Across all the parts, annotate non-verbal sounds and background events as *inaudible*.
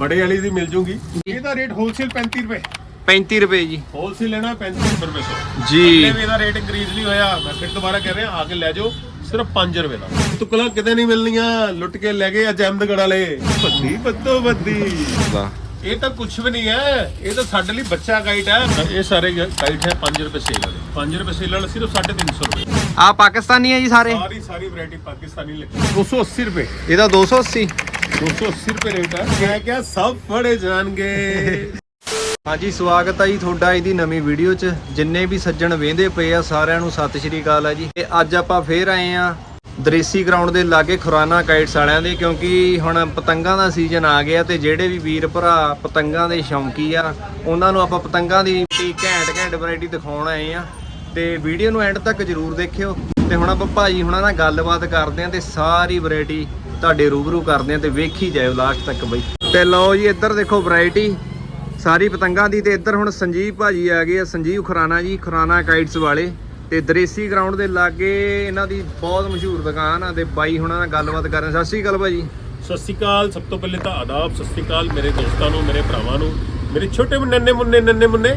ਬੜੇ ਵਾਲੀ ਦੀ ਮਿਲ ਜੂਗੀ। ਇਹਦਾ ਰੇਟ ਹੋਲਸੇਲ 35 ਰੁਪਏ। 35 ਰੁਪਏ ਜੀ। ਹੋਲਸੇਲ ਲੈਣਾ 35 ਰੁਪਏ ਸੌ ਜੀ। ਵੀ ਇਹਦਾ ਰੇਟ ਇੰਕਰੀਜ਼ ਨਹੀਂ ਹੋਇਆ ਮੈਂ ਫਿਰ ਦੁਬਾਰਾ ਕਹਿ ਰਿਹਾ ਆ ਕੇ ਲੈ ਜਾਓ ਸਿਰਫ 5 ਰੁਪਏ ਦਾ। ਤੁਕਲਾ ਕਿਤੇ ਨਹੀਂ ਮਿਲਣੀਆਂ ਲੁੱਟ ਕੇ ਲੈ ਗਏ ਅਜਮਦਗੜ ਵਾਲੇ। ਬੱਦੀ ਬੱਦੋ ਬੱਦੀ ਇਹ ਤਾਂ ਕੁਝ ਵੀ ਨਹੀਂ ਹੈ ਇਹ ਤਾਂ ਸਾਡੇ ਲਈ ਬੱਚਾ ਗਾਈਡ ਹੈ। ਇਹ ਸਾਰੇ ਗਾਈਡ ਹੈ 5 ਰੁਪਏ ਸੇਲ ਵਾਲੇ। 5 ਰੁਪਏ ਸੇਲ ਵਾਲੇ ਸਿਰਫ 350 ਰੁਪਏ। ਆ ਪਾਕਿਸਤਾਨੀ ਹੈ ਜੀ ਸਾਰੇ। ਸਾਰੀ ਸਾਰੀ ਵੈਰਾਈਟੀ ਪਾਕਿਸਤਾਨੀ ਲੱਗੀ 280 ਰੁਪਏ। ਇਹਦਾ 280 280 ਰੁਪਏ ਰੇਟ ਹੈ। ਕਿਆ ਕਿਆ ਸਭ ਫੜੇ ਜਾਣਗੇ। ਹਾਂਜੀ ਸਵਾਗਤ ਹੈ ਜੀ ਤੁਹਾਡਾ ਇਹਦੀ ਨਵੀਂ ਵੀਡੀਓ 'ਚ। ਜਿੰਨੇ ਵੀ ਸੱਜਣ ਵੇਂਦੇ ਪਏ ਆ ਸਾਰਿਆਂ ਨੂੰ ਸਤਿ ਸ਼੍ਰੀ ਅਕਾਲ ਹੈ ਜੀ। ਤੇ ਅੱਜ ਆਪਾਂ ਫੇਰ ਆਏ ਆ ਦਰੇਸੀ ਗਰਾਊਂਡ ਦੇ ਲਾਗੇ ਖੁਰਾਨਾ ਕਾਈਟਸ ਵਾਲਿਆਂ ਦੇ ਕਿਉਂਕਿ ਹੁਣ ਪਤੰਗਾਂ ਦਾ ਸੀਜ਼ਨ ਆ ਗਿਆ ਤੇ ਜਿਹੜੇ ਵੀ ਵੀਰ ਭਰਾ ਪਤੰਗਾਂ ਦੇ ਸ਼ੌਂਕੀ ਆ ਉਹਨਾਂ ਨੂੰ ਆਪਾਂ ਪਤੰਗਾਂ ਦੀ ਘੈਂਟ ਘੈਂਟ ਵੈਰਾਈਟੀ ਦਿਖਾਉਣ ਆਏ ਆ। ਤੇ ਵੀਡੀਓ ਨੂੰ ਐਂਡ ਤੱਕ ਜਰੂਰ ਦੇਖਿਓ। ਤੇ ਹੁਣ ਆਪਾਂ ਭਾਜੀ ਹੁਣਾਂ ਨਾਲ ਗੱਲਬਾਤ ਕਰਦੇ ਆ ਤੇ ਸਾਰੀ ਵੈਰਾਈਟੀ ਤੁਹਾਡੇ ਰੂਬਰੂ ਕਰਦੇ ਆ ਤੇ ਵੇਖੀ ਜਾਇਓ ਲਾਸਟ ਤੱਕ ਬਈ। ਤੇ ਲਓ ਜੀ, ਇੱਧਰ ਦੇਖੋ ਵੈਰਾਈਟੀ ਸਾਰੀ ਪਤੰਗਾਂ ਦੀ ਤੇ ਇੱਧਰ ਹੁਣ ਸੰਜੀਵ ਭਾਜੀ ਆ ਗਏ ਆ, ਸੰਜੀਵ ਖੁਰਾਨਾ ਜੀ, ਖੁਰਾਨਾ ਕਾਈਟਸ ਵਾਲੇ। ਤੇ ਦਰੇਸੀ ਗਰਾਊਂਡ ਦੇ ਲਾਗੇ ਇਹਨਾਂ ਦੀ ਬਹੁਤ ਮਸ਼ਹੂਰ ਦੁਕਾਨ ਆ ਤੇ ਬਾਈ ਹੁਣਾਂ ਨਾਲ ਗੱਲਬਾਤ ਕਰਦੇ ਰਹੇ ਸਤਿ ਸ਼੍ਰੀ ਅਕਾਲ ਭਾਜੀ। ਸਤਿ ਸ਼੍ਰੀ ਅਕਾਲ। ਸਭ ਤੋਂ ਪਹਿਲੇ ਤਾਂ ਆਦਾਬ, ਸਤਿ ਸ਼੍ਰੀ ਅਕਾਲ ਮੇਰੇ ਦੋਸਤਾਂ ਨੂੰ, ਮੇਰੇ ਭਰਾਵਾਂ ਨੂੰ, ਮੇਰੇ ਛੋਟੇ ਨੰਨੇ ਮੁੰਨੇ ਨੰਨੇ ਮੁੰਨੇ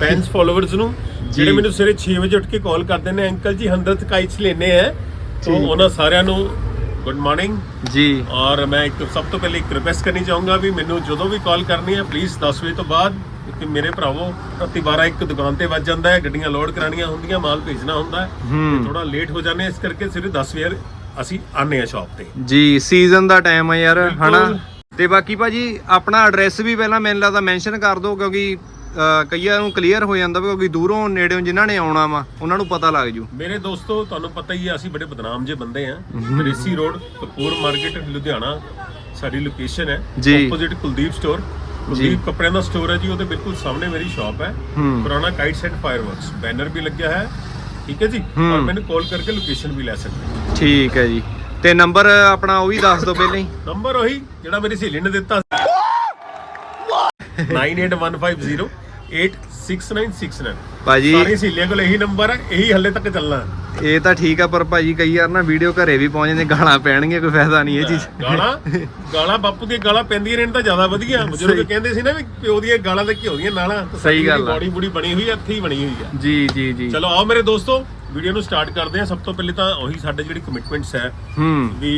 ਫੈਨਸ ਫਾਲੋਅਰਸ *laughs* ਨੂੰ ਜਿਹੜੇ ਮੈਨੂੰ ਸਵੇਰੇ 6 ਵਜੇ ਉੱਠ ਕੇ ਕਾਲ ਕਰਦੇ ਨੇ ਅੰਕਲ ਜੀ 100th ਕਾਈਟਸ ਲੈਣੇ ਆ। ਤੋਂ ਠੀਕ। ਉਹਨਾਂ ਸਾਰਿਆਂ ਨੂੰ ਗੁੱਡ ਮਾਰਨਿੰਗ ਜੀ। ਔਰ ਮੈਂ ਇੱਕ ਸਭ ਤੋਂ ਪਹਿਲੇ ਇੱਕ ਰਿਕਵੈਸਟ ਕਰਨੀ ਚਾਹੂੰਗਾ ਵੀ ਮੈਨੂੰ ਜਦੋਂ ਵੀ ਕਾਲ ਕਰਨੀ ਹੈ ਪਲੀਜ਼ 10 ਵਜੇ ਤੋਂ ਬਾਅਦ ਕਿਉਂਕਿ ਮੇਰੇ ਭਰਾਵੋ ਰਾਤੀ 12 ਇੱਕ ਦੁਕਾਨ ਤੇ ਵੱਜ ਜਾਂਦਾ ਹੈ ਗੱਡੀਆਂ ਲੋਡ ਕਰਾਉਣੀਆਂ ਹੁੰਦੀਆਂ ਮਾਲ ਭੇਜਣਾ ਹੁੰਦਾ ਹੈ। ਹੂੰ। ਥੋੜਾ ਲੇਟ ਹੋ ਜਾਂਦੇ ਹਾਂ, ਇਸ ਕਰਕੇ ਸਿਰੇ 10 ਵਜੇ ਅਸੀਂ ਆਨੇ ਆ ਸ਼ਾਪ ਤੇ। ਜੀ ਸੀਜ਼ਨ ਦਾ ਟਾਈਮ ਆ ਯਾਰ। ਹਨਾ? ਤੇ ਬਾਕੀ ਭਾਜੀ ਆਪਣਾ ਐਡਰੈਸ ਵੀ ਪਹਿਲਾਂ ਮੈਨੂੰ ਲੱਗਦਾ ਮੈਂਸ਼ਨ ਕਰ ਦਿਓ ਕਿਉਂਕਿ ਕਈਆਂ ਨੂੰ ਕਲੀਅਰ ਹੋ ਜਾਂਦਾ ਵੀ ਕਿਉਂਕਿ ਦੂਰੋਂ ਨੇੜਿਓਂ ਜਿਨ੍ਹਾਂ ਨੇ ਆਉਣਾ ਵਾ ਉਹਨਾਂ ਨੂੰ ਪਤਾ ਲੱਗ ਜੂ। ਮੇਰੇ ਦੋਸਤੋ ਤੁਹਾਨੂੰ ਪਤਾ ਹੀ ਹੈ ਅਸੀਂ ਬੜੇ ਬਦਨਾਮ ਜੇ ਬੰਦੇ ਆ। ਰੇਸੀ ਰੋਡ ਕਪੂਰ ਮਾਰਕੀਟ ਲੁਧਿਆਣਾ ਸਾਡੀ ਲੋਕੇਸ਼ਨ ਹੈ। ਆਪੋਜ਼ਿਟ ਕੁਲਦੀਪ ਸਟੋਰ ਕੁਲਦੀਪ ਕੱਪੜਿਆਂ ਦਾ ਸਟੋਰ ਹੈ ਜੀ ਉਹਦੇ ਬਿਲਕੁਲ ਸਾਹਮਣੇ ਮੇਰੀ ਸ਼ਾਪ ਹੈ। ਪੁਰਾਣਾ ਕਾਈਟਸ ਐਂਡ ਫਾਇਰਵਰਕਸ ਬੈਨਰ ਵੀ ਲੱਗਿਆ ਹੈ। ਠੀਕ ਹੈ ਜੀ। ਔਰ ਮੈਨੂੰ ਕਾਲ ਕਰਕੇ ਲੋਕੇਸ਼ਨ ਵੀ ਲੈ ਸਕਦੇ ਠੀਕ ਹੈ ਜੀ। ਤੇ ਨੰਬਰ ਆਪਣਾ ਉਹ ਵੀ ਦੱਸ ਦਿਓ ਪਹਿਲਾਂ ਹੀ। ਨੰਬਰ ਉਹੀ ਜਿਹੜਾ ਮੇਰੀ ਸਹੇਲੀ ਨੇ ਦਿੱਤਾ 98150 86969 ਭਾਜੀ ਸਾਰੀ ਸਹੇਲੀਆਂ ਕੋਲ ਇਹੀ ਨੰਬਰ ਹੈ ਇਹੀ ਹੱਲੇ ਤੱਕ ਚੱਲਣਾ। ਇਹ ਤਾਂ ਠੀਕ ਆ ਪਰ ਭਾਜੀ ਕਈ ਵਾਰ ਨਾ ਵੀਡੀਓ ਘਰੇ ਵੀ ਪਹੁੰਚ ਜਾਂਦੇ ਗਾਲਾਂ ਪੈਣਗੀਆਂ ਕੋਈ ਫਾਇਦਾ ਨਹੀਂ ਇਹ ਚੀਜ਼। ਗਾਲਾਂ ਗਾਲਾਂ ਬਾਪੂ ਦੀਆਂ ਗਾਲਾਂ ਪੈਂਦੀਆਂ ਰਹਿਣ ਤਾਂ ਜ਼ਿਆਦਾ ਵਧੀਆ। ਬਜ਼ੁਰਗ ਕਹਿੰਦੇ ਸੀ ਨਾ ਵੀ ਪਿਓ ਦੀਆਂ ਗਾਲਾਂ ਤੇ ਘਿਓ ਦੀਆਂ ਨਾਲਾਂ ਸਹੀ ਗੱਲ ਆ। ਬੋਡੀ ਬੁੜੀ ਬਣੀ ਹੋਈ ਆ ਇੱਥੇ ਹੀ ਬਣੀ ਹੋਈ ਆ। ਜੀ ਜੀ ਜੀ। ਚਲੋ ਆਓ ਮੇਰੇ ਦੋਸਤੋ ਵੀਡੀਓ ਨੂੰ ਸਟਾਰਟ ਕਰਦੇ ਹਾਂ। ਸਭ ਤੋਂ ਪਹਿਲੇ ਤਾਂ ਉਹੀ ਸਾਡੇ ਜਿਹੜੀ ਕਮਿਟਮੈਂਟਸ ਹੈ ਹੂੰ। ਵੀ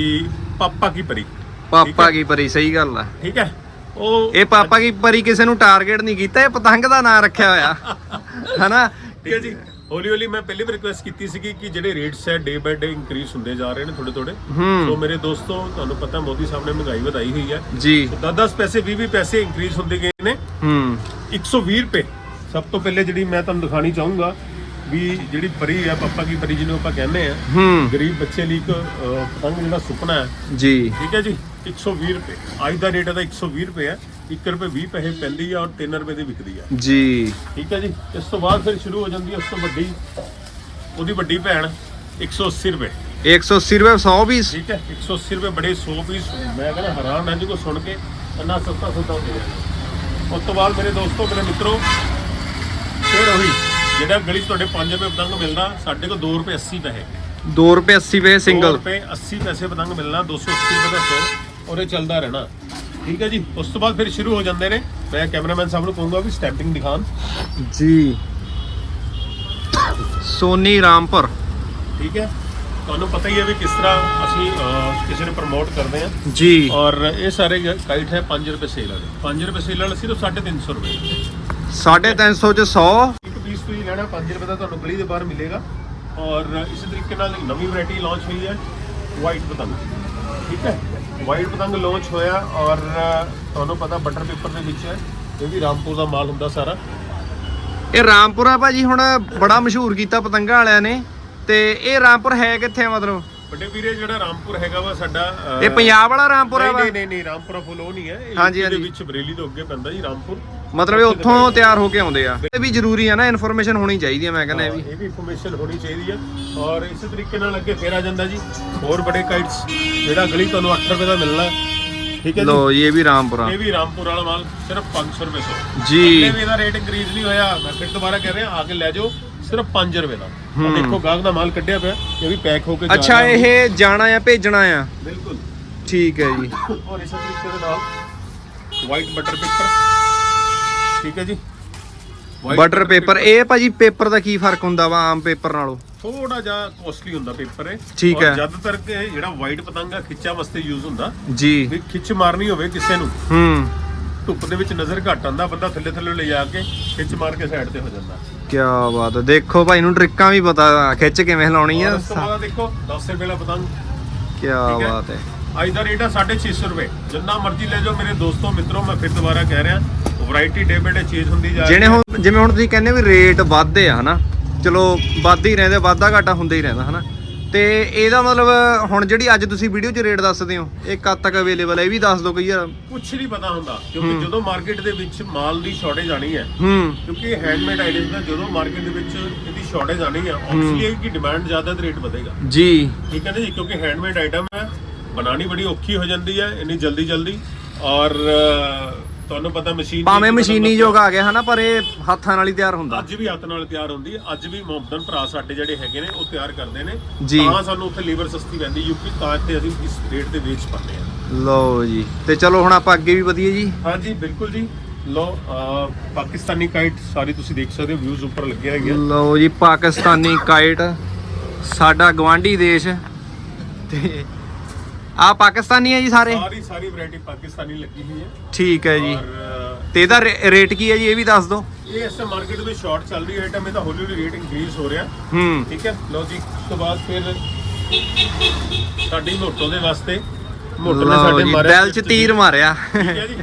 ਪਾਪਾ ਕੀ ਪਰੀ। ਪਾਪਾ ਕੀ ਪਰੀ ਸਹੀ ਗੱਲ ਆ। ਠੀਕ ਹੈ? ਉਹ ਇਹ ਪਾਪਾ ਕੀ ਪਰੀ ਕਿਸੇ ਨੂੰ ਟਾਰਗੇਟ ਨਹੀਂ ਕੀਤਾ ਇਹ ਪਤੰਗ ਦਾ ਨਾਂ ਰੱਖਿਆ ਹੋਇਆ। ਹਨਾ? ਠੀਕ ਹੈ ਜੀ। ਹੌਲੀ ਹੌਲੀ ਮੈਂ ਪਹਿਲੇ ਵੀ ਰਿਕੁਐਸਟ ਕੀਤੀ ਸੀਗੀ ਕਿ ਜਿਹੜੇ ਰੇਟਸ ਹੈ ਡੇ ਬਾਏ ਡੇ ਇੰਕਰੀਜ਼ ਹੁੰਦੇ ਜਾ ਰਹੇ ਨੇ ਥੋੜੇ ਥੋੜੇ ਸੋ ਮੇਰੇ ਦੋਸਤੋ ਤੁਹਾਨੂੰ ਪਤਾ ਮੋਦੀ ਸਾਹਿਬ ਨੇ ਮਹਿੰਗਾਈ ਵਧਾਈ ਹੋਈ ਹੈ। ਜੀ। 10-10 ਪੈਸੇ 20-20 ਪੈਸੇ ਇੰਕਰੀਜ਼ ਹੁੰਦੇ ਗਏ ਨੇ। ਹੂੰ। 120 ਰੁਪਏ। ਸਭ ਤੋਂ ਪਹਿਲੇ ਜਿਹੜੀ ਮੈਂ ਤੁਹਾਨੂੰ ਦਿਖਾਣੀ ਚਾਹੂੰਗਾ ਵੀ ਜਿਹੜੀ ਪਰੀ ਹੈ ਪਾਪਾ ਕੀ ਪਰੀ ਜਿਹਨੂੰ ਆਪਾਂ ਕਹਿੰਦੇ ਆ ਹੂੰ। ਗਰੀਬ ਬੱਚੇ ਲਈ ਇੱਕ ਪਤੰਗ ਜਿਹੜਾ ਸੁਪਨਾ ਹੈ। ਜੀ। ਠੀਕ ਹੈ ਜੀ। 120 ਰੁਪਏ। ਅੱਜ ਦਾ ਰੇਟ ਇਹਦਾ 120 ਰੁਪਏ ਹੈ। 1 ਰੁਪਏ 20 ਪੈਸੇ ਪੈਂਦੀ ਆ ਔਰ 3 ਰੁਪਏ ਦੀ ਵਿਕਦੀ ਆ। ਜੀ। ਠੀਕ ਹੈ ਜੀ? ਇਸ ਤੋਂ ਬਾਅਦ ਫਿਰ ਸ਼ੁਰੂ ਹੋ ਜਾਂਦੀ ਹੈ ਉਸ ਤੋਂ ਵੱਡੀ ਉਹਦੀ ਵੱਡੀ ਭੈਣ 180 ਰੁਪਏ। 180 ਰੁਪਏ 100 ਪੀਸ ਠੀਕ ਹੈ? 180 ਰੁਪਏ ਬੜੇ 100 ਪੀਸ ਮੈਂ ਕਹਿੰਦਾ ਹੈਰਾਨ ਹਾਂ ਜੀ ਕੋ ਸੁਣ ਕੇ ਇੰਨਾ ਸਸਤਾ ਸਸਤਾ ਹੋ ਗਿਆ। ਉਸ ਤੋਂ ਬਾਅਦ ਮੇਰੇ ਦੋਸਤੋ ਮੇਰੇ ਮਿੱਤਰੋ ਫਿਰ ਉਹੀ ਜਿਹੜਾ ਗਲੀ ਤੁਹਾਡੇ 5 ਰੁਪਏ ਪਤੰਗ ਮਿਲਦਾ ਸਾਡੇ ਕੋਲ 2 ਰੁਪਏ 80 ਪੈਸੇ। 2 ਰੁਪਏ 80 ਪਏ ਦੋ ਸਿੰਗਲ ਰੁਪਏ 80 ਪੈਸੇ ਪਤੰਗ ਮਿਲਣਾ 280 ਰੁਪਏ ਦਾ 100 ਔਰ ਇਹ ਚੱਲਦਾ ਰਹਿਣਾ। ਠੀਕ ਹੈ ਜੀ? ਉਸ ਤੋਂ ਬਾਅਦ ਫਿਰ ਸ਼ੁਰੂ ਹੋ ਜਾਂਦੇ ਨੇ। ਮੈਂ ਕੈਮਰਾਮੈਨ ਸਾਹਿਬ ਨੂੰ ਕਹੂੰਗਾ ਵੀ ਸਟੈਂਪਿੰਗ ਦਿਖਾਣ ਜੀ। ਸੋਨੀ ਰਾਮਪੁਰ। ਠੀਕ ਹੈ? ਤੁਹਾਨੂੰ ਪਤਾ ਹੀ ਹੈ ਵੀ ਕਿਸ ਤਰ੍ਹਾਂ ਅਸੀਂ ਕਿਸੇ ਨੂੰ ਪ੍ਰਮੋਟ ਕਰਦੇ ਹਾਂ। ਜੀ। ਔਰ ਇਹ ਸਾਰੇ ਕਾਈਟ ਹੈ 5 ਰੁਪਏ ਸੇਲ ਵਾਲੇ। 5 ਰੁਪਏ ਸੇਲ ਵਾਲੇ ਸਿਰਫ 350 ਰੁਪਏ। 350 ਚ 100 ਇੱਕ ਪੀਸ ਤੁਸੀਂ ਲੈਣਾ 5 ਰੁਪਏ ਦਾ ਤੁਹਾਨੂੰ ਗਲੀ ਦੇ ਬਾਹਰ ਮਿਲੇਗਾ। ਔਰ ਇਸੇ ਤਰੀਕੇ ਨਾਲ ਨਵੀਂ ਵੈਰਾਈਟੀ ਲਾਂਚ ਹੋਈ ਹੈ ਵਾਈਟ ਪਤੰਗ ਠੀਕ ਹੈ? ਵਾਈਟ ਪਤੰਗ ਲਾਂਚ ਹੋਇਆ ਔਰ ਤੁਹਾਨੂੰ ਪਤਾ ਬਟਰ ਪੇਪਰ ਦੇ ਵਿੱਚ ਹੈ ਇਹ ਵੀ ਰਾਮਪੁਰ ਦਾ ਮਾਲ ਹੁੰਦਾ ਸਾਰਾ। ਇਹ ਰਾਮਪੁਰਾ ਭਾਜੀ ਹੁਣ ਬੜਾ ਮਸ਼ਹੂਰ ਕੀਤਾ ਪਤੰਗਾਂ ਵਾਲਿਆਂ ਨੇ ਤੇ ਇਹ ਰਾਮਪੁਰ ਹੈ ਕਿੱਥੇ ਆ ਮਤਲਬ? ਵੱਡੇ ਵੀਰੇ ਜਿਹੜਾ ਰਾਮਪੁਰ ਹੈਗਾ ਵਾ ਸਾਡਾ ਇਹ ਪੰਜਾਬ ਵਾਲਾ ਰਾਮਪੁਰਾ ਵਾ? ਨਹੀਂ ਨਹੀਂ ਨਹੀਂ ਰਾਮਪੁਰਾ ਫੁੱਲ ਉਹ ਨਹੀਂ ਹੈ। ਇਹ ਹਾਂਜੀ, ਦੇ। ਵਿੱਚ ਬਰੇਲੀ ਤੋਂ ਅੱਗੇ ਪੈਂਦਾ ਜੀ ਰਾਮਪੁਰ। ਮਤਲਬ ਇਹ ਉੱਥੋਂ ਤਿਆਰ ਹੋ ਕੇ ਆਉਂਦੇ ਆ। ਇਹ ਵੀ ਜ਼ਰੂਰੀ ਆ ਨਾ ਇਨਫੋਰਮੇਸ਼ਨ ਹੋਣੀ ਚਾਹੀਦੀ ਆ ਮੈਂ ਕਹਿੰਦਾ ਇਹ ਵੀ। ਇਹ ਵੀ ਇਨਫੋਰਮੇਸ਼ਨ ਹੋਣੀ ਚਾਹੀਦੀ ਹੈ ਔਰ ਇਸੇ ਤਰੀਕੇ ਨਾਲ ਅੱਗੇ ਫੇਰ ਆ ਜਾਂਦਾ ਜੀ। ਹੋਰ ਬੜੇ ਕਾਈਟਸ ਜਿਹੜਾ ਗਲੀ ਤੁਹਾਨੂੰ 8 ਰੁਪਏ ਦਾ ਮਿਲਣਾ। ਠੀਕ ਹੈ ਜੀ? ਲੋ ਇਹ ਵੀ ਰਾਮਪੁਰਾ। ਇਹ ਵੀ ਰਾਮਪੁਰ ਵਾਲਾ ਮਾਲ ਸਿਰਫ 500 ਰੁਪਏ ਸੌ ਜੀ। ਅੱਗੇ ਵੀ ਇਹਦਾ ਰੇਟ ਇੰਕਰੀਜ਼ ਨਹੀਂ ਹੋਇਆ। ਮੈਂ ਫਿਰ ਦੁਬਾਰਾ ਕਹਿ ਰਿਹਾ ਆ ਕੇ ਲੈ ਜਾਓ ਸਿਰਫ 5 ਰੁਪਏ ਦਾ। ਦੇਖੋ ਗਾਹਕ ਦਾ ਮਾਲ ਕੱਢਿਆ ਪਿਆ ਇਹ ਵੀ ਪੈਕ ਹੋ ਕੇ ਜਾ ਅੱਛਾ ਇਹ ਜਾਣਾ ਆ ਭੇਜਣਾ ਆ? ਬਿਲਕੁਲ। ਠੀਕ ਹੈ ਜੀ। ਔਰ ਇਸੇ ਤਰੀਕੇ ਦੇ ਨਾਲ ਵਾਈਟ ਬਟਰ ਪੇਪਰ ਠੀਕ ਹੈ ਜੀ। ਬਟਰ ਪੇਪਰ ਇਹ ਭਾਜੀ ਪੇਪਰ ਦਾ ਕੀ ਫ਼ਰਕ ਹੁੰਦਾ ਵਾ ਆਮ ਪੇਪਰ ਨਾਲੋਂ? ਥੋੜਾ ਜਿਹਾ ਕੋਸਟਲੀ ਹੁੰਦਾ ਪੇਪਰ ਹੈ ਠੀਕ ਹੈ। ਜ਼ਿਆਦਾਤਰ ਕਿ ਜਿਹੜਾ ਵਾਈਟ ਪਤੰਗਾ ਖਿੱਚਾ ਵਾਸਤੇ ਯੂਜ਼ ਹੁੰਦਾ। ਜੀ। ਵੀ ਖਿੱਚ ਮਾਰਨੀ ਹੋਵੇ ਕਿਸੇ ਨੂੰ ਹੂੰ। ਧੁੱਪ ਦੇ ਵਿੱਚ ਨਜ਼ਰ ਘੱਟ ਆਉਂਦਾ ਬੰਦਾ ਥੱਲੇ ਥੱਲੇ ਲੈ ਜਾ ਕੇ ਖਿੱਚ ਮਾਰ ਕੇ ਸਾਈਡ ਤੇ ਹੋ ਜਾਂਦਾ। ਕੀ ਬਾਤ ਹੈ ਦੇਖੋ ਭਾਈ ਨੂੰ ਟ੍ਰਿਕਾਂ ਵੀ ਪਤਾ ਖਿੱਚ ਕਿਵੇਂ ਹਿਲਾਉਣੀ ਆ। ਉਸ ਤੋਂ ਬਾਅਦ ਦੇਖੋ 10 ਰੁਪਏ ਦਾ ਪਤੰਗ। ਕੀ। ਬਾਤ ਹੈ। ਅੱਜ ਦਾ ਰੇਟ ਆ 650 ਰੁਪਏ। ਜਿੰਨਾ ਮਰਜ਼ੀ ਲੈ ਜਾਓ ਮੇਰੇ ਦੋਸਤੋ ਮਿੱਤਰੋ ਮੈਂ ਫਿਰ ਦੁਬਾਰਾ ਕਹਿ ਰਿਹਾ। Variety day by day change ਹੁੰਦੀ ਜਾ ਰਹੀ ਹੁਣ ਜਿਵੇਂ ਹੁਣ ਤੁਸੀਂ ਕਹਿੰਦੇ ਵੀ ਰੇਟ ਵੱਧਦੇ ਆ ਹਨਾ? ਚਲੋ ਵੱਧ ਹੀ ਰਹਿੰਦੇ ਵਾਧਾ ਘਾਟਾ ਹੁੰਦਾ ਹੀ ਰਹਿੰਦਾ ਹਨਾ? ਤੇ ਇਹਦਾ ਮਤਲਬ ਹੁਣ ਜਿਹੜੀ ਅੱਜ ਤੁਸੀਂ ਵੀਡੀਓ 'ਚ ਰੇਟ ਦੱਸਦੇ ਹੋ ਇਹ ਕਦ ਤੱਕ ਅਵੇਲੇਬਲ ਹੈ ਇਹ ਵੀ ਦੱਸ ਦਿਓ ਕਈ ਯਾਰ। ਕੁਝ ਨਹੀਂ ਪਤਾ ਹੁੰਦਾ ਕਿਉਂਕਿ ਜਦੋਂ ਮਾਰਕੀਟ ਦੇ ਵਿੱਚ ਮਾਲ ਦੀ ਸ਼ਾਰਟੇਜ ਆਣੀ ਹੈ ਹੂੰ। ਕਿਉਂਕਿ ਹੈਂਡਮੇਡ ਆਈਟਮਸ ਦਾ ਜਦੋਂ ਮਾਰਕੀਟ ਦੇ ਵਿੱਚ ਇਹਦੀ ਸ਼ਾਰਟੇਜ ਆਣੀ ਹੈ ਆਬਵੀਅਸਲੀ ਇਹ ਕਿ ਡਿਮਾਂਡ ਜ਼ਿਆਦਾ ਤੇ ਰੇਟ ਵਧੇਗਾ। ਜੀ। ਠੀਕ ਹੈ ਨਾ ਜੀ ਕਿਉਂਕਿ ਹੈਂਡਮੇਡ ਆਈਟਮ ਹੈ ਬਣਾਉਣੀ ਬੜੀ ਔਖੀ ਹੋ ਜਾਂਦੀ ਹੈ ਇੰਨੀ ਜਲਦੀ ਜਲਦੀ ਔਰ ਤੁਹਾਨੂੰ ਪਤਾ ਮਸ਼ੀਨ ਭਾਵੇਂ ਮਸ਼ੀਨੀ ਯੁੱਗ ਆ ਗਿਆ ਹਨਾ ਪਰ ਇਹ ਹੱਥਾਂ ਨਾਲ ਹੀ ਤਿਆਰ ਹੁੰਦਾ। ਅੱਜ ਵੀ ਹੱਥ ਨਾਲ ਤਿਆਰ ਹੁੰਦੀ ਹੈ। ਅੱਜ ਵੀ ਮੁਹੰਮਦਨ ਭਰਾ ਸਾਡੇ ਜਿਹੜੇ ਹੈਗੇ ਨੇ ਉਹ ਤਿਆਰ ਕਰਦੇ ਨੇ। ਜੀ। ਤਾਂ ਸਾਨੂੰ ਉੱਥੇ ਲੀਵਰ ਸਸਤੀ ਪੈਂਦੀ ਯੂਪੀ ਤਾਂ ਇੱਥੇ ਅਸੀਂ ਇਸ ਰੇਟ ਤੇ ਵੇਚ ਪਾਉਂਦੇ ਹਾਂ। ਲਓ ਜੀ। ਤੇ ਚਲੋ ਹੁਣ ਆਪਾਂ ਅੱਗੇ ਵੀ ਵਧੀਏ ਜੀ। ਹਾਂਜੀ ਬਿਲਕੁਲ ਜੀ। ਲੋ ਪਾਕਿਸਤਾਨੀ ਕਾਈਟ ਸਾਰੀ ਤੁਸੀਂ ਦੇਖ ਸਕਦੇ ਹੋ ਵਿਊਜ਼ ਉੱਪਰ ਲੱਗੇ ਹੈਗੇ ਆ। ਲਓ ਜੀ ਪਾਕਿਸਤਾਨੀ ਕਾਈਟ ਸਾਡਾ ਗਵਾਂਢੀ ਦੇਸ਼। ਤੇ ਆ ਪਾਕਿਸਤਾਨੀ ਹੈ ਜੀ ਸਾਰੇ? ਸਾਰੀ ਸਾਰੀ ਵੈਰਾਈਟੀ ਪਾਕਿਸਤਾਨੀ ਲੱਗੀ ਹੋਈ ਹੈ। ਠੀਕ ਹੈ ਜੀ। ਤੇ ਇਹਦਾ ਰੇ- ਰੇਟ ਕੀ ਹੈ ਜੀ ਇਹ ਵੀ ਦੱਸ ਦਿਓ। ਇਹ ਇਸ ਮਾਰਕੀਟ ਵਿੱਚ ਸ਼ਾਰਟ ਚੱਲ ਰਹੀ ਹੈ ਆਈਟਮ ਇਹਦਾ ਹੌਲੀ ਹੌਲੀ ਰੇਟ ਇੰਕਰੀਜ਼ ਹੋ ਰਿਹਾ। ਹੂੰ। ਠੀਕ ਹੈ? ਲੋ ਜੀ ਉਸ ਤੋਂ ਬਾਅਦ ਫਿਰ ਸਾਡੀ ਮੋਟੋ ਦੇ ਵਾਸਤੇ ਮੋਟੋ ਨੇ ਲਓ ਸਾਡੇ ਜੀ ਮਾਰਿਆ ਦਿਲ 'ਚ ਤੀਰ ਮਾਰਿਆ। ਠੀਕ ਹੈ ਜੀ?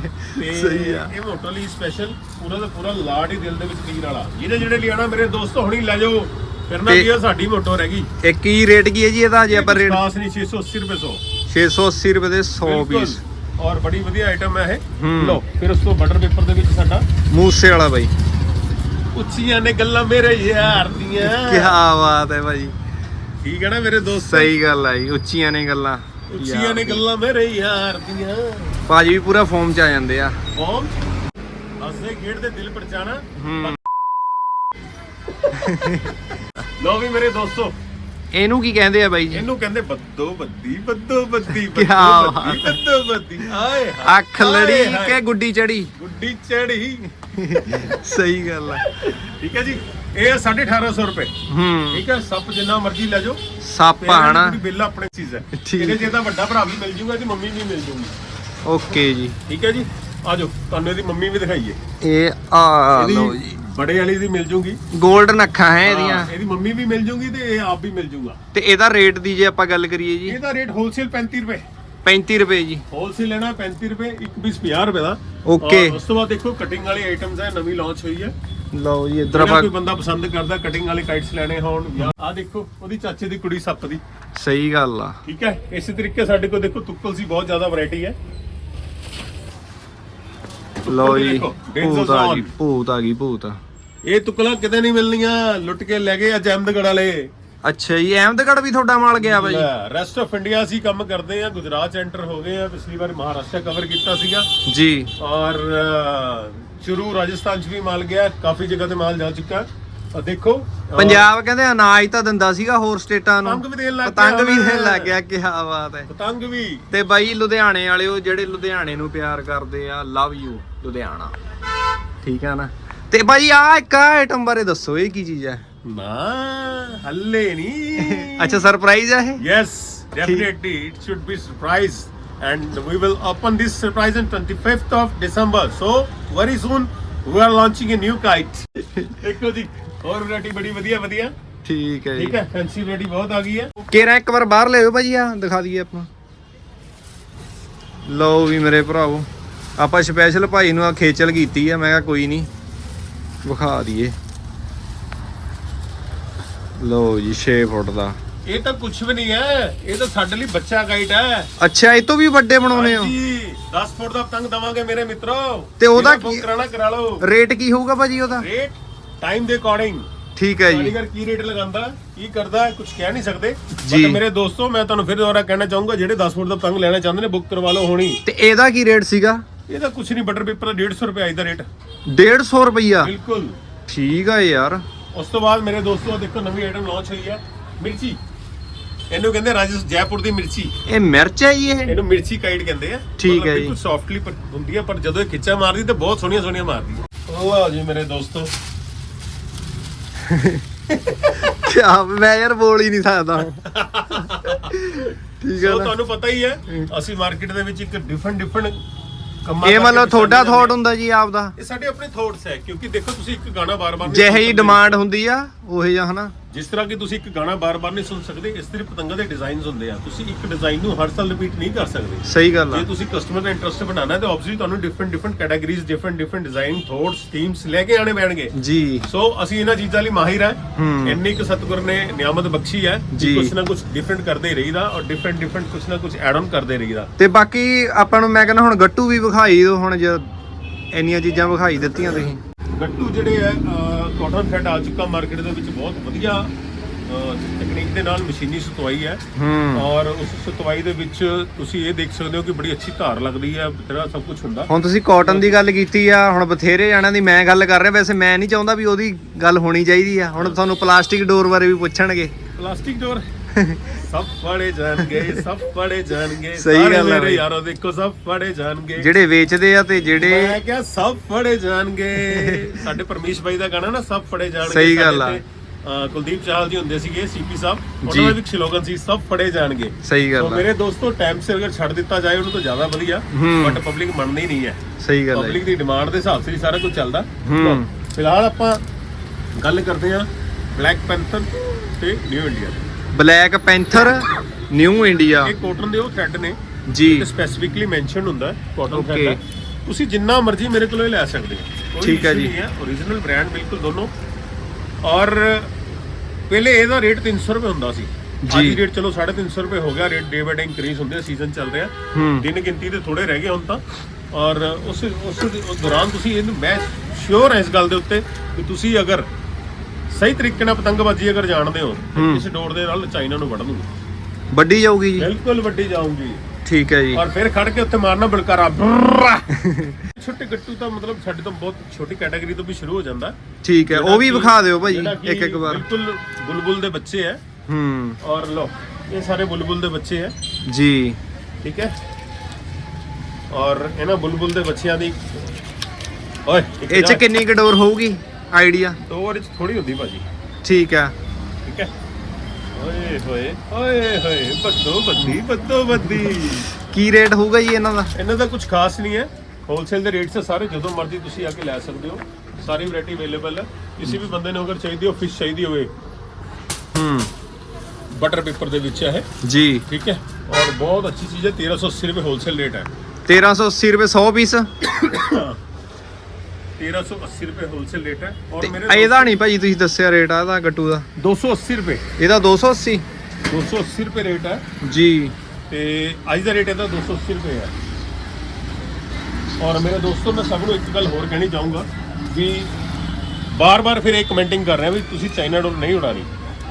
*laughs* ਸਹੀ ਆ। ਇਹ ਮੋਟੋ ਲਈ ਸਪੈਸ਼ਲ ਪੂਰਾ ਦਾ ਪੂਰਾ ਲਾਡ ਹੀ ਦਿਲ ਦੇ ਵਿੱਚ ਤੀਰ ਵਾਲਾ। ਜਿਹਨੇ ਜਿਹੜੇ ਲਿਆਣਾ ਮੇਰੇ ਦੋਸਤੋ ਹੁਣੀ ਲੈ ਜਾਓ। ਤੇ- ਕੀ ਆ ਸਾਡੀ ਮੋਟੋ ਰਹਿ ਗਈ। ਇਹ ਕੀ ਰੇਟ ਕੀ ਹੈ ਜੀ ਇਹਦਾ ਜੇ ਆਪਾਂ ਰੇਟ ਖਾਸ ਨਹੀਂ 680 ਰੁਪਏ ਸੌ। 680 ਰੁਪਏ ਦੇ 100 ਬਿਲਕੁਲ। ਪੀਸ। ਔਰ ਬੜੀ ਵਧੀਆ ਆਈਟਮ ਹੈ ਇਹ। ਹੂੰ। ਲਓ ਫਿਰ ਉਸ ਤੋਂ ਬਟਰ ਪੇਪਰ ਦੇ ਵਿੱਚ ਸਾਡਾ ਮੂਸੇ ਵਾਲਾ ਬਾਈ। ਉੱਚੀਆਂ ਨੇ ਗੱਲਾਂ ਮੇਰੇ ਯਾਰ ਦੀਆਂ। ਕੀ ਬਾਤ ਹੈ ਭਾਈ ਠੀਕ ਹੈ ਨਾ ਮੇਰੇ ਦੋਸਤ? ਸਹੀ ਗੱਲ ਆ ਜੀ ਉੱਚੀਆਂ ਨੇ ਗੱਲਾਂ। ਉੱਚੀਆਂ ਨੇ ਗੱਲਾਂ ਮੇਰੇ ਯਾਰ ਦੀਆਂ। ਭਾਜੀ ਵੀ ਪੂਰਾ ਫਾਰਮ 'ਚ ਆ ਜਾਂਦੇ ਆ। ਕੌਮ ਹੱਸਦੇ ਖੇਡਦੇ ਦਿਲ ਪਰਚਾਣਾ। ਹੂੰ। ਲੋ ਵੀ ਮੇਰੇ ਦੋਸਤੋ ਇਹਨੂੰ ਕੀ ਕਹਿੰਦੇ ਆ ਬਾਈ ਜੀ? ਇਹਨੂੰ ਕਹਿੰਦੇ ਬੱਦੋ ਬੱਦੀ ਬੱਦੋ ਬੱਦੀ ਬੱਦੋ ਬੱਦੀ ਬੱਦੋ ਬੱਦੀ ਆਏ ਹਾਏ, ਅੱਖ ਲੜੀ। ਕਿ ਗੁੱਡੀ ਚੜੀ? ਗੁੱਡੀ ਚੜੀ। ਸਹੀ ਗੱਲ ਆ। ਠੀਕ ਹੈ ਜੀ? ਇਹ 1850 ਰੁਪਏ। ਹੂੰ। ਠੀਕ ਹੈ? ਸੱਪ ਜਿੰਨਾ ਮਰਜ਼ੀ ਲੈ ਜਾਓ। ਸੱਪ ਹਨਾ ਬਿੱਲ ਆਪਣੇ ਚੀਜ਼ ਹੈ। ਠੀਕ। ਇਹਦੇ ਜੇ। ਤਾਂ ਵੱਡਾ ਭਰਾ ਵੀ ਮਿਲ ਜੂਗਾ ਤੇ ਮੰਮੀ ਵੀ ਮਿਲ ਜੂਗੀ। ਓਕੇ ਜੀ। ਠੀਕ ਹੈ ਜੀ? ਆ ਜਾਓ ਤੁਹਾਨੂੰ ਇਹਦੀ ਮੰਮੀ ਵੀ ਦਿਖਾਈਏ। ਇਹ ਆ ਲਓ ਜੀ। ਬੜੇ ਵਾਲੀ ਦੀ ਮਿਲ ਜੂਗੀ 골ਡਨ ਅੱਖਾਂ ਹੈ ਇਹਦੀਆਂ ਇਹਦੀ ਮੰਮੀ ਵੀ ਮਿਲ ਜੂਗੀ ਤੇ ਇਹ ਆਪ ਵੀ ਮਿਲ ਜੂਗਾ ਤੇ ਇਹਦਾ ਰੇਟ ਦੀ ਜੇ ਆਪਾਂ ਗੱਲ ਕਰੀਏ ਜੀ ਇਹਦਾ ਰੇਟ ਹੋਲਸੇਲ 35 ਰੁਪਏ 35 ਰੁਪਏ ਜੀ ਹੋਲਸੇਲ ਲੈਣਾ 35 ਰੁਪਏ ਇੱਕ ਪੀਸ 50 ਰੁਪਏ ਦਾ. ਔਰ ਉਸ ਤੋਂ ਬਾਅਦ ਦੇਖੋ ਕਟਿੰਗ ਵਾਲੀ ਆਈਟਮਸ ਹੈ ਨਵੀਂ ਲਾਂਚ ਹੋਈ ਹੈ ਲਓ ਜੀ ਇਧਰ ਆਪਾਂ ਕੋਈ ਬੰਦਾ ਪਸੰਦ ਕਰਦਾ ਕਟਿੰਗ ਵਾਲੇ ਕਾਈਟਸ ਲੈਣੇ ਹੋਣ ਜਾਂ ਆ ਦੇਖੋ ਉਹਦੀ ਚਾਚੇ ਦੀ ਕੁੜੀ ਸੱਪ ਦੀ ਸਹੀ ਗੱਲ ਆ ਠੀਕ ਹੈ ਇਸੇ ਤਰੀਕੇ ਸਾਡੇ ਕੋਲ ਦੇਖੋ ਤੁੱਕਲ ਸੀ ਬਹੁਤ ਜ਼ਿਆਦਾ ਵੈਰਾਈਟੀ ਹੈ ਲਓ ਜੀ ਭੂਤ ਆ ਗਈ Zone। ਭੂਤ ਆ ਗਈ ਭੂਤ ਇਹ ਤੁੱਕਲਾਂ ਕਿਤੇ ਨਹੀਂ ਮਿਲਣੀਆਂ ਲੁੱਟ ਕੇ ਲੈ ਗਏ ਅਜਮਦਗੜ ਵਾਲੇ। ਅੱਛਾ ਜੀ ਅਹਿਮਦਗੜ ਵੀ ਤੁਹਾਡਾ ਮਾਲ ਗਿਆ ਬਾਈ? ਰੈਸਟ ਆਫ ਇੰਡੀਆ ਅਸੀਂ ਕੰਮ ਕਰਦੇ ਆ ਗੁਜਰਾਤ ਐਂਟਰ ਹੋ ਗਏ ਆ ਪਿਛਲੀ ਵਾਰ ਮਹਾਰਾਸ਼ਟਰ ਕਵਰ ਕੀਤਾ ਸੀਗਾ। ਜੀ। ਔਰ ਚੁਰੂ ਰਾਜਸਥਾਨ ਚ ਵੀ ਮਾਲ ਗਿਆ ਕਾਫੀ ਜਗ੍ਹਾ ਤੇ ਮਾਲ ਜਾ ਚੁੱਕਾ। ਆ ਦੇਖੋ ਪੰਜਾਬ ਕਹਿੰਦੇ ਅਨਾਜ ਤਾਂ ਦਿੰਦਾ ਸੀਗਾ ਹੋਰ ਸਟੇਟਾਂ ਨੂੰ। ਪਤੰਗ ਵੀ ਦੇਣ ਲੱਗ ਪਤੰਗ ਵੀ ਗਿਆ ਦੇਣ ਲੱਗ ਗਿਆ ਕੀ ਬਾਤ ਹੈ। ਪਤੰਗ ਵੀ। ਤੇ ਬਾਈ ਲੁਧਿਆਣੇ ਵਾਲਿਓ ਜਿਹੜੇ ਲੁਧਿਆਣੇ ਨੂੰ ਪਿਆਰ ਕਰਦੇ ਆ ਲਵ ਯੂ ਲੁਧਿਆਣਾ। ਠੀਕ ਆ ਨਾ? ਤੇ ਬਾਈ ਆ ਇੱਕ ਆਈਟਮ ਬਾਰੇ ਦੱਸੋ ਇਹ ਕੀ ਚੀਜ਼ ਹੈ? ਨਾ ਹੱਲੇ ਨਹੀਂ। *laughs* ਅੱਛਾ ਸਰਪ੍ਰਾਈਜ਼ ਹੈ ਇਹ? Yes definitely it should be surprise. And we will open this surprise on 25th of december. So very soon we are launching a new kite. *laughs* ਦੇਖੋ ਜੀ ਹੋਰ ਵੈਰਾਈਟੀ ਬੜੀ ਵਧੀਆ ਵਧੀਆ। ਠੀਕ ਹੈ ਠੀਕ ਹੈ ਫੈਂਸੀ ਵੈਰਾਈਟੀ ਬਹੁਤ ਆ ਗਈ ਹੈ। ਕੇਰਾ ਇੱਕ ਵਾਰ ਬਾਹਰ ਲਿਓ ਭਾਜੀ ਆ ਦਿਖਾ ਦਈਏ ਆਪਾਂ। ਲਓ ਵੀ ਮੇਰੇ ਭਰਾਵੋ ਆਪਾਂ ਸਪੈਸ਼ਲ ਭਾਈ ਨੂੰ ਆ ਖੇਚਲ ਕੀਤੀ ਆ ਮੈਂ ਕਿਹਾ ਕੋਈ ਨਹੀਂ। ਵਿਖਾ ਦਈਏ। ਲਓ ਜੀ 6 ਫੁੱਟ ਦਾ। ਇਹ ਤਾਂ ਕੁਝ ਵੀ ਨਹੀਂ ਹੈ। ਇਹ ਤਾਂ ਸਾਡੇ ਲਈ ਬੱਚਾ ਗਾਈਡ ਹੈ। ਅੱਛਾ ਇਹ ਤੋਂ ਵੀ ਵੱਡੇ ਬਣਾਉਣੇ ਹੋ। ਜੀ 10 ਫੁੱਟ ਦਾ ਪਤੰਗ ਦਵਾਂਗੇ ਮੇਰੇ ਮਿੱਤਰੋ। ਤੇ ਉਹਦਾ ਕੀ- ਕਰਾਣਾ ਕਰਾ ਲਓ। ਰੇਟ ਕੀ ਹੋਊਗਾ ਭਾਜੀ ਉਹਦਾ? ਰੇਟ ਟਾਈਮ ਦੇ ਅਕੋਰਡਿੰਗ ਠੀਕ ਹੈ ਜੀ। ਕਾਰੀਗਰ ਕੀ ਰੇਟ ਲਗਾਉਂਦਾ ਕੀ ਕਰਦਾ ਕੁਝ ਕਹਿ ਨਹੀਂ ਸਕਦੇ। ਬਟ ਮੇਰੇ ਦੋਸਤੋ ਮੈਂ ਤੁਹਾਨੂੰ ਫਿਰ ਦੁਬਾਰਾ ਕਹਿਣਾ ਚਾਹੂੰਗਾ ਜਿਹੜੇ 10 ਫੁੱਟ ਦਾ ਪਤੰਗ ਲੈਣਾ ਚਾਹੁੰਦੇ ਨੇ ਬੁੱਕ ਕਰਵਾ ਲਓ ਹੋਣੀ। ਤੇ ਇਹਦਾ ਕੀ ਰੇਟ ਸੀਗਾ? ਇਹਦਾ ਕੁਝ ਨਹੀਂ ਬਟਰ ਪੇਪਰ ਦਾ 150 ਰੁਪਏ ਦਾ ਰੇਟ 150 ਰੁਪਈਆ? ਬਿਲਕੁਲ। ਠੀਕ ਆ ਯਾਰ। ਉਸ ਤੋਂ ਬਾਅਦ ਮੇਰੇ ਦੋਸਤੋ ਦੇਖੋ ਨਵੀਂ ਆਈਟਮ ਲਾਂਚ ਹੋਈ ਹੈ ਮਿਰਚੀ। ਇਹਨੂੰ ਕਹਿੰਦੇ ਰਾਜਸ ਜੈਪੁਰ ਦੀ ਮਿਰਚੀ। ਇਹ ਮਿਰਚ ਹੈ ਜੀ ਇਹ? ਇਹਨੂੰ ਮਿਰਚੀ ਕਾਈਟ ਕਹਿੰਦੇ ਆ। ਠੀਕ ਹੈ ਜੀ। ਬਿਲਕੁਲ ਸੌਫਟਲੀ ਹੁੰਦੀ ਆ ਪਰ ਜਦੋਂ ਇਹ ਖਿੱਚਾ ਮਾਰਦੀ ਤੇ ਬਹੁਤ ਸੋਹਣੀਆਂ ਸੋਹਣੀਆਂ ਮਾਰਦੀ ਆ। ਲਓ ਜੀ ਮੇਰੇ ਦੋਸਤੋ। *laughs* ਕਿਆ ਮੈਂ ਯਾਰ ਬੋਲ ਹੀ ਨਹੀਂ ਸਕਦਾ। *laughs* ਠੀਕ ਹੈ ਸੋ ਨਾ? ਤੁਹਾਨੂੰ ਪਤਾ ਹੀ ਹੈ ਅਸੀਂ ਮਾਰਕੀਟ ਦੇ ਵਿੱਚ ਇੱਕ ਡਿਫਰੈਂਟ ਡਿਫਰੈਂਟ ਕੰਮਾਂ ਇਹ ਕਰਕੇ ਮਤਲਬ ਤੁਹਾਡਾ ਪਛਾਣੇ ਥਾਟ ਜਾਂਦੇ ਹੁੰਦਾ ਜੀ ਆਪਦਾ ਆ। ਇਹ ਸਾਡੇ ਆਪਣੇ ਥੋਟਸ ਹੈ ਕਿਉਂਕਿ ਦੇਖੋ ਤੁਸੀਂ ਇੱਕ ਗਾਣਾ ਬਾਰ-ਬਾਰ ਜਿਹੇ ਹੀ। ਡਿਮਾਂਡ ਹੁੰਦੀ ਆ ਉਹੇ ਜਿਹਾ ਹਨਾ ਜਿਸ ਤਰ੍ਹਾਂ ਕਿ ਤੁਸੀਂ ਇੱਕ ਗਾਣਾ ਬਾਰ-ਬਾਰ ਨਹੀਂ ਸੁਣ ਸਕਦੇ ਇਸ ਤਰ੍ਹਾਂ ਪਤੰਗਾਂ ਦੇ ਡਿਜ਼ਾਈਨਸ ਹੁੰਦੇ ਆ। ਤੁਸੀਂ ਇੱਕ ਡਿਜ਼ਾਈਨ ਨੂੰ ਹਰ ਸਾਲ ਰਿਪੀਟ ਨਹੀਂ ਕਰ ਸਕਦੇ। ਸਹੀ ਗੱਲ ਆ। ਜੇ ਤੁਸੀਂ ਕਸਟਮਰ ਦਾ ਇੰਟਰਸਟ ਬਣਾਉਣਾ ਹੈ ਤਾਂ ਆਬਵੀਅਸਲੀ ਤੁਹਾਨੂੰ different different categories different different design thoughts themes ਲੈ ਕੇ ਆਣੇ ਪੈਣਗੇ। ਜੀ। ਸੋ ਅਸੀਂ ਇਹਨਾਂ ਚੀਜ਼ਾਂ ਲਈ ਮਾਹਿਰ ਹੂੰ। ਇੰਨੀ ਕੁ ਸਤਿਗੁਰ ਨੇ ਨਿਆਮਤ ਬਖਸ਼ੀ ਹੈ ਜੀ। ਕਿ ਕੁਛ ਨਾ ਕੁਛ ਡਿਫਰੈਂਟ ਕਰਦੇ ਰਹੀਦਾ ਔਰ ਡਿਫਰੈਂਟ ਡਿਫਰੈਂਟ ਕੁਛ ਨਾ ਕੁਛ ਐਡ ਆਨ ਕਰਦੇ ਰਹੀਦਾ। ਤੇ ਬਾਕੀ ਆਪਾਂ ਨੂੰ ਮੈਂ ਕਹਿੰਦਾ ਹੁਣ ਗੱਟੂ ਵੀ ਵਿਖਾਈ ਦਿਓ ਹੁਣ ਜੇ ਇੰਨੀਆਂ ਚੀਜ਼ਾਂ ਵਿਖਾਈ ਦਿੱਤੀਆਂ ਤੁਸੀਂ। ਗੱਟੂ ਜਿਹੜੇ ਹੈ ਕਾਟਨ ਥ੍ਰੈਡ ਆ ਚੁੱਕਾ ਮਾਰਕੀਟ ਦੇ ਵਿੱਚ ਬਹੁਤ ਵਧੀਆ ਟੈਕਨੀਕ ਦੇ ਨਾਲ ਮਸ਼ੀਨੀ ਸੁਤਵਾਈ ਹੈ। ਔਰ ਉਸ ਸੁਤਵਾਈ ਦੇ ਵਿੱਚ ਤੁਸੀਂ ਇਹ ਦੇਖ ਸਕਦੇ ਹੋ ਕਿ ਬੜੀ ਅੱਛੀ ਧਾਰ ਲੱਗਦੀ ਹੈ ਤੇਰਾ ਸਭ ਕੁਝ ਹੁੰਦਾ। ਹੁਣ ਤੁਸੀਂ ਕਾਟਨ ਦੀ ਗੱਲ ਕੀਤੀ ਆ ਹੁਣ ਬਥੇਰੇ ਜਾਣਿਆਂ ਦੀ ਮੈਂ ਗੱਲ ਕਰ ਰਿਹਾ ਵੈਸੇ ਮੈਂ ਨਹੀਂ ਚਾਹੁੰਦਾ ਵੀ ਉਹਦੀ ਗੱਲ ਹੋਣੀ ਚਾਹੀਦੀ ਆ। ਹੁਣ ਤੁਹਾਨੂੰ ਪਲਾਸਟਿਕ ਡੋਰ ਬਾਰੇ ਵੀ ਪੁੱਛਣਗੇ। ਪਲਾਸਟਿਕ ਡੋਰ ਸਭ ਫੜੇ ਜਾਣਗੇ ਸਭ ਫੜੇ ਜਾਣਗੇ। ਸਹੀ ਸਾਰੇ ਗੱਲ ਹੈ ਮੇਰੇ ਬਈ। ਯਾਰੋ ਦੇਖੋ ਸਭ ਫੜੇ ਜਾਣਗੇ। ਜਿਹੜੇ ਵੇਚਦੇ ਆ ਤੇ ਜਿਹੜੇ ਮੈਂ ਕਿਹਾ ਸਭ ਫੜੇ ਜਾਣਗੇ। *laughs* ਸਾਡੇ ਪਰਮੇਸ਼ ਬਾਈ ਦਾ ਗਾਣਾ ਨਾ ਸਭ ਫੜੇ ਜਾਣਗੇ ਸਹੀ ਸਾਡੇ ਗੱਲ ਆ। ਤੇ, ਅਹ, ਕੁਲਦੀਪ ਚਾਹਲ ਜੀ ਹੁੰਦੇ ਸੀਗੇ ਸੀਪੀ ਸਾਹਿਬ। ਜੀ। ਉਹਨਾਂ ਦਾ ਵੀ ਇੱਕ ਸਲੋਗਨ ਸੀ ਸਭ ਫੜੇ ਜਾਣਗੇ। ਸਹੀ ਸੋ ਗੱਲ ਆ। ਮੇਰੇ ਦੋਸਤੋ ਟਾਈਮ ਸਿਰ ਅਗਰ ਛੱਡ ਦਿੱਤਾ ਜਾਏ ਉਹਨੂੰ ਤਾਂ ਜ਼ਿਆਦਾ ਵਧੀਆ। ਹੂੰ। ਬਟ ਪਬਲਿਕ ਮੰਨਦੀ ਨਹੀਂ ਹੈ। ਸਹੀ ਗੱਲ ਹੈ ਪਬਲਿਕ ਦੀ ਡਿਮਾਂਡ ਦੇ ਹਿਸਾਬ ਸੇ ਹੀ ਸਾਰਾ ਕੁਝ ਚੱਲਦਾ। ਹੂੰ। ਫਿਲਹਾਲ ਆਪਾਂ ਗੱਲ ਕਰਦੇ ਹਾਂ ਬਲੈਕ ਪੈਂਥਰ ਤੇ new India black panther new India ਇਹ ਕੋਟਨ ਦੇ ਉਹ ਥ੍ਰੈਡ ਨੇ ਜੀ। ਸਪੈਸੀਫਿਕਲੀ ਮੈਂਸ਼ਨ ਹੁੰਦਾ ਕਾਟਨ. ਥ੍ਰੈਡ ਹੈ। ਤੁਸੀਂ ਜਿੰਨਾ ਮਰਜ਼ੀ ਮੇਰੇ ਕੋਲੋਂ ਲੈ ਸਕਦੇ ਹੋ। ਠੀਕ ਹੈ ਜੀ। origignal ਬ੍ਰਾਂਡ ਬਿਲਕੁਲ ਦੋਨੋਂ। ਔਰ ਪਹਿਲੇ ਇਹਦਾ ਰੇਟ 300 ਰੁਪਏ ਹੁੰਦਾ ਸੀ। ਜੀ। ਦੀ ਰੇਟ ਚਲੋ 350 ਰੁਪਏ ਹੋ ਗਿਆ rate day by day increase ਹੁੰਦੇ ਸੀਜ਼ਨ ਚੱਲ ਰਿਹਾ। ਦਿਨ ਗਿਣਤੀ ਦੇ ਥੋੜੇ ਰਹਿ ਗਏ ਹੁਣ ਤਾਂ। ਔਰ ਉਸ ਉਸ ਦੌਰਾਨ ਤੁਸੀਂ ਇਹਨੂੰ ਮੈਂ ਸ਼ੋਰ ਹਾਂ ਇਸ ਗੱਲ ਦੇ ਉੱਤੇ ਕਿ ਤੁਸੀਂ ਅਗਰ ਸਹੀ ਤਰੀਕੇ ਨਾਲ ਪਤੰਗਬਾਜ਼ੀ ਅਗਰ ਜਾਣਦੇ ਹੋ ਤਾਂ ਡੋਰ ਦੇ ਨਾਲ ਚਾਈਨਾ ਨੂੰ ਵੜ ਵੱਡੀ ਜਾਊਗੀ ਜੀ? ਬਿਲਕੁਲ ਵੱਡੀ ਜਾਊਂਗੀ। ਠੀਕ ਹੈ ਜੀ। ਔਰ ਫਿਰ ਖੜ ਕੇ ਉੱਥੇ ਮਾਰਨਾ ਬਲਕਾਰਾ। ਛੋਟੇ ਗੱਟੂ ਤਾਂ ਮਤਲਬ ਸਾਡੇ ਤੋਂ ਬਹੁਤ ਛੋਟੀ ਕੈਟਾਗਰੀ ਤੋਂ ਵੀ ਸ਼ੁਰੂ ਹੋ ਜਾਂਦਾ। ਠੀਕ ਹੈ ਉਹ ਵੀ ਵਿਖਾ ਦਿਓ ਕਿ ਇੱਕ ਇੱਕ ਵਾਰ। ਬਿਲਕੁਲ ਬੁਲਬੁਲ ਦੇ ਬੱਚੇ ਹੈ। ਹੂੰ। ਔਰ ਲੋ ਇਹ ਸਾਰੇ ਬੁਲਬੁਲ ਦੇ ਬੱਚੇ ਹੈ। ਜੀ। ਠੀਕ ਹੈ। ਔਰ ਇਹਨਾਂ ਬੁਲਬੁਲ ਦੇ ਬੱਚਿਆਂ ਦੀ ਓਏ ਇਹ ਚ ਕਿੰਨੀ ਕੁ ਡੋਰ ਹੋਊਗੀ? ਆਈਡੀਆ? ਦੋ ਵਾਰ ਚ ਥੋੜੀ ਹੁੰਦੀ ਭਾਜੀ। ਠੀਕ ਹੈ ਠੀਕ ਹੈ। ਓਏ ਹੋਏ ਓਏ ਹੋਏ ਬੱਦੋ ਬੱਦੀ ਬੱਦੋ ਬੱਦੀ ਕੀ ਰੇਟ ਹੋਊਗਾ ਜੀ ਇਹਨਾਂ ਦਾ? ਇਹਨਾਂ ਦਾ ਕੁਝ ਖਾਸ ਨਹੀਂ ਹੈ। ਹੋਲਸੇਲ ਦੇ ਰੇਟਸ ਸਾਰੇ ਜਦੋਂ ਮਰਜ਼ੀ ਤੁਸੀਂ ਆ ਕੇ ਲੈ ਸਕਦੇ ਹੋ। ਸਾਰੀ ਵੈਰਾਈਟੀ ਅਵੇਲੇਬਲ ਹੈ। ਕਿਸੇ ਵੀ ਬੰਦੇ ਨੂੰ ਅਗਰ ਚਾਹੀਦੀ ਹੋ ਫਿਸ਼ ਚਾਹੀਦੀ ਹੋਵੇ। ਹੂੰ। ਬਟਰ ਪੇਪਰ ਦੇ ਵਿੱਚ ਹੈ ਜੀ। ਠੀਕ ਹੈ। ਔਰ ਬਹੁਤ ਅੱਛੀ ਚੀਜ਼ ਹੈ। 1380 ਰੁਪਏ ਹੋਲਸੇਲ ਰੇਟ ਹੈ। 1380 ਰੁਪਏ 100 ਪੀਸ *coughs* 1380 ਰੁਪਏ ਹੋਲਸੇਲ ਰੇਟ ਹੈ ਔਰ ਮੇਰੇ ਇਹਦਾ ਨਹੀਂ ਭਾਜੀ ਤੁਸੀਂ ਦੱਸਿਆ ਰੇਟ ਆ ਇਹਦਾ ਗੱਟੂ ਦਾ। 280 ਰੁਪਏ। ਇਹਦਾ 280 280 ਰੁਪਏ ਰੇਟ ਹੈ। ਜੀ। ਤੇ ਅੱਜ ਦਾ ਰੇਟ ਇਹਦਾ 280 ਰੁਪਏ ਹੈ। ਔਰ ਮੇਰੇ ਦੋਸਤੋ ਮੈਂ ਸਭ ਨੂੰ ਇੱਕ ਗੱਲ ਹੋਰ ਕਹਿਣੀ ਚਾਹੂੰਗਾ ਵੀ ਬਾਰ-ਬਾਰ ਫਿਰ ਇਹ ਕਮੈਂਟਿੰਗ ਕਰ ਰਿਹਾ ਵੀ ਤੁਸੀਂ ਚਾਈਨਾ ਡੋਰ ਨਹੀਂ ਉਡਾਣੀ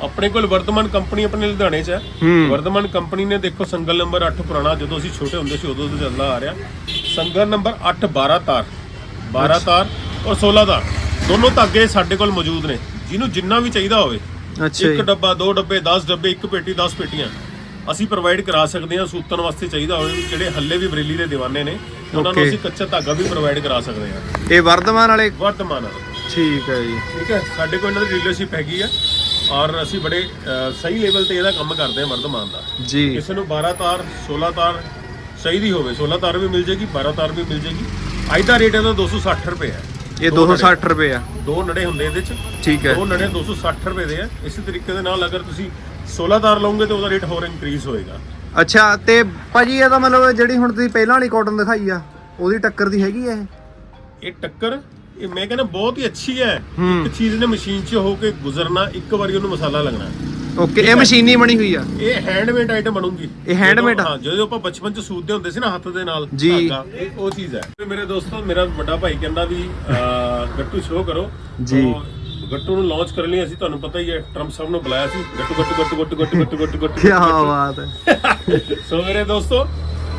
ਆਪਣੇ ਕੋਲ ਵਰਤਮਾਨ ਕੰਪਨੀ ਆਪਣੇ ਲੁਧਿਆਣੇ 'ਚ ਹੂੰ। ਵਰਤਮਾਨ ਕੰਪਨੀ ਨੇ ਦੇਖੋ ਸੰਗਲ ਨੰਬਰ 8 ਪੁਰਾਣਾ ਜਦੋਂ ਅਸੀਂ ਛੋਟੇ ਹੁੰਦੇ ਸੀ ਉਦੋਂ ਤੋਂ ਚੱਲਦਾ ਆ ਰਿਹਾ। ਸੰਗਲ ਨੰਬਰ 8 12 ਤਾਰ। 12 ਤਾਰ ਔਰ 16 ਤਾਰ। ਦੋਨੋਂ ਧਾਗੇ ਸਾਡੇ ਕੋਲ ਮੌਜੂਦ ਨੇ। ਜਿਹਨੂੰ ਜਿੰਨਾ ਵੀ ਚਾਹੀਦਾ ਹੋਵੇ। ਅੱਛਾ ਇੱਕ ਡੱਬਾ ਦੋ ਡੱਬੇ 10 ਡੱਬੇ ਇੱਕ ਪੇਟੀ 10 ਪੇਟੀਆਂ। ਅਸੀਂ ਪ੍ਰੋਵਾਈਡ ਕਰਾ ਸਕਦੇ ਹਾਂ ਸੂਤਨ ਵਾਸਤੇ ਚਾਹੀਦਾ ਹੋਵੇ ਜਿਹੜੇ ਹੱਲੇ ਵੀ ਬਰੇਲੀ ਦੇ دیਵਾਨੇ ਨੇ ਉਹਨਾਂ ਨੂੰ. ਅਸੀਂ ਕੱਚਾ ਧਾਗਾ ਵੀ ਪ੍ਰੋਵਾਈਡ ਕਰਾ ਸਕਦੇ ਹਾਂ। ਇਹ ਵਰਧਮਾਨ ਵਾਲੇ? ਵਰਤਮਾਨ ਠੀਕ ਹੈ ਜੀ। ਠੀਕ ਹੈ? ਸਾਡੇ ਕੋਲ ਇਹਨਾਂ ਦੀ ਡੀਲਰਸ਼ਿਪ ਹੈਗੀ ਆ। ਔਰ ਅਸੀਂ ਬੜੇ ਸਹੀ ਲੈਵਲ ਤੇ ਇਹਦਾ ਕੰਮ ਕਰਦੇ ਹਾਂ ਵਰਤਮਾਨ ਦਾ। ਜੀ। ਕਿਸੇ ਨੂੰ 12 ਤਾਰ 16 ਤਾਰ ਚਾਹੀਦੀ ਹੋਵੇ 16 ਤਾਰ ਵੀ ਮਿਲ ਜੇਗੀ 12 ਤਾਰ ਵੀ ਮਿਲ ਜੇਗੀ। ਅੱਜ ਦਾ ਰੇਟ ਇਹਦਾ 260 ਰੁਪਏ ਹੈ। ਇਹ 260 ਰੁਪਏ ਆ। ਦੋ ਨੜੇ ਹੁੰਦੇ ਇਹਦੇ ਚ। ਠੀਕ ਹੈ। ਦੋ ਨੜੇ 260 ਰੁਪਏ ਦੇ ਆ। ਇਸੇ ਤਰੀਕੇ ਦੇ ਨਾਲ ਅਗਰ ਤੁਸੀਂ 16 ਤਾਰ ਲਓਗੇ ਤਾਂ ਉਹਦਾ ਰੇਟ ਹੋਰ ਇਨਕਰੀਜ਼ ਹੋਏਗਾ। ਅੱਛਾ ਤੇ ਭਾਜੀ ਇਹਦਾ ਮਤਲਬ ਜਿਹੜੀ ਹੁਣ ਤੁਸੀਂ ਪਹਿਲਾਂ ਵਾਲੀ ਕਾਟਨ ਦਿਖਾਈ ਆ ਉਹਦੀ ਟੱਕਰ ਦੀ ਹੈਗੀ ਆ ਇਹ? ਇਹ ਟੱਕਰ ਇਹ ਮੈਂ ਕਹਿੰਦਾ ਬਹੁਤ ਹੀ ਅੱਛੀ ਹੈ। ਹੂੰ। ਇੱਕ ਚੀਜ਼ ਨੇ ਮਸ਼ੀਨ 'ਚ ਹੋ ਕੇ ਗੁਜ਼ਰਨਾ ਇੱਕ ਵਾਰੀ ਉਹਨੂੰ ਮਸਾਲਾ ਲੱਗਣਾ। ਓਕੇ ਇਹ ਮਸ਼ੀਨੀ ਬਣੀ ਹੋਈ ਆ ਇਹ ਹੈਂਡਮੇਡ ਆਈਟਮ ਬਣੂਗੀ ਇਹ handmade ਆ? ਹਾਂ ਜਦੋਂ ਆਪਾਂ ਬਚਪਨ 'ਚ ਸੂਤਦੇ ਹੁੰਦੇ ਸੀ ਨਾ ਹੱਥ ਦੇ ਨਾਲ ਜੀ। ਧਾਗਾ, ਇਹ ਉਹ ਚੀਜ਼ ਹੈ ਤੇ ਮੇਰੇ ਦੋਸਤੋ ਮੇਰਾ ਵੱਡਾ ਭਾਈ ਕਹਿੰਦਾ ਵੀ ਅਹ, ਗੱਟੂ ਸ਼ੋਅ ਕਰੋ ਜੀ। ਤਾਂ ਗੱਟੂ ਨੂੰ ਲਾਂਚ ਕਰਨ ਲਈ ਅਸੀਂ ਤੁਹਾਨੂੰ ਪਤਾ ਹੀ ਹੈ ਟਰੰਪ ਸਾਹਿਬ ਨੂੰ ਬੁਲਾਇਆ ਸੀ ਗੱਟੂ ਗੱਟੂ ਗੱਟੂ ਗੱਟੂ ਗੱਟੂ ਗੱਟੂ ਗੱਟੂ ਗੱਟੂ ਕੀ ਬਾਤ ਹੈ ਸੋ *laughs* ਮੇਰੇ ਦੋਸਤੋ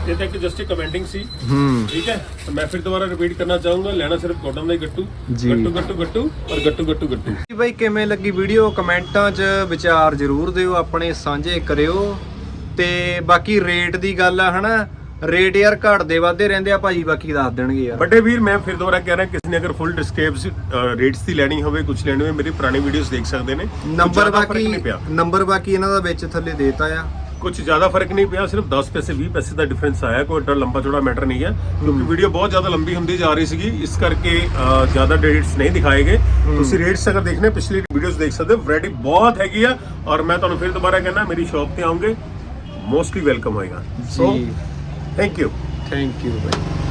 ਇਹ ਤਾਂ ਇੱਕ ਜਸਟ ਕਮੈਂਟਿੰਗ ਸੀ। ਹੂੰ। ਠੀਕ ਹੈ? ਤਾਂ ਮੈਂ ਫਿਰ ਦੁਬਾਰਾ ਰਿਪੀਟ ਕਰਨਾ ਚਾਹੂੰਗਾ। ਲੈਣਾ ਸਿਰਫ ਕਾਟਨ ਦਾ ਹੀ ਗੱਟੂ। ਜੀ। ਗੱਟੂ ਗੱਟੂ ਗੱਟੂ ਔਰ ਗੱਟੂ ਗੱਟੂ ਗੱਟੂ। ਜੀ ਬਾਈ ਕਿਵੇਂ ਲੱਗੀ ਵੀਡੀਓ ਕਮੈਂਟਾਂ 'ਚ ਵਿਚਾਰ ਜ਼ਰੂਰ ਦਿਓ ਆਪਣੇ ਸਾਂਝੇ ਕਰਿਓ। ਤੇ ਬਾਕੀ ਰੇਟ ਦੀ ਗੱਲ ਆ ਹਨਾ? ਰੇਟ ਯਾਰ ਘਟਦੇ ਵੱਧਦੇ ਰਹਿੰਦੇ ਆ ਭਾਜੀ ਬਾਕੀ ਦੱਸ ਦੇਣਗੇ ਯਾਰ। ਵੱਡੇ ਵੀਰ ਮੈਂ ਫਿਰ ਦੁਬਾਰਾ ਕਹਿ ਰਿਹਾ ਕਿਸੇ ਨੇ ਅਗਰ ਫੁੱਲ ਡਿਸਕ੍ਰਿਪਸ ਰੇਟਸ ਦੀ ਲੈਣੀ ਹੋਵੇ ਕੁਝ ਲੈਣੀ ਹੋਵੇ ਮੇਰੀ ਪੁਰਾਣੀ ਵੀਡੀਓਜ਼ ਦੇਖ ਸਕਦੇ ਨੇ। ਨੰਬਰ ਜ਼ਿਆਦਾ ਫ਼ਰਕ ਬਾਕੀ ਨਹੀਂ ਪਿਆ। ਨੰਬਰ ਬਾਕੀ ਇਹਨਾਂ ਦਾ ਵਿੱਚ ਥੱਲੇ ਦੇਤਾ ਆ। ਕੁਝ ਜ਼ਿਆਦਾ ਫ਼ਰਕ ਨਹੀਂ ਪਿਆ ਸਿਰਫ 10 ਪੈਸੇ 20 ਪੈਸੇ ਦਾ ਡਿਫਰੈਂਸ ਆਇਆ ਕੋਈ ਏਡਾ ਲੰਬਾ ਚੌੜਾ ਮੈਟਰ ਨਹੀਂ ਹੈ। ਕਿਉਂਕਿ ਵੀਡੀਓ ਬਹੁਤ ਜ਼ਿਆਦਾ ਲੰਬੀ ਹੁੰਦੀ ਜਾ ਰਹੀ ਸੀਗੀ ਇਸ ਕਰਕੇ ਜ਼ਿਆਦਾ ਰੇਟਸ ਨਹੀਂ ਦਿਖਾਏ ਗਏ। ਤੁਸੀਂ ਰੇਟਸ ਅਗਰ ਦੇਖਣੇ ਪਿਛਲੀ ਵੀਡੀਓਜ਼ ਦੇਖ ਸਕਦੇ ਹੋ ਵੈਰਾਈਟੀ ਬਹੁਤ ਹੈਗੀ ਆ ਔਰ ਮੈਂ ਤੁਹਾਨੂੰ ਫਿਰ ਦੁਬਾਰਾ ਕਹਿਣਾ ਮੇਰੀ ਸ਼ਾਪ ਤੇ ਆਉਂਗੇ ਮੋਸਟਲੀ ਵੈਲਕਮ ਹੋਏਗਾ। So thank you thank you bye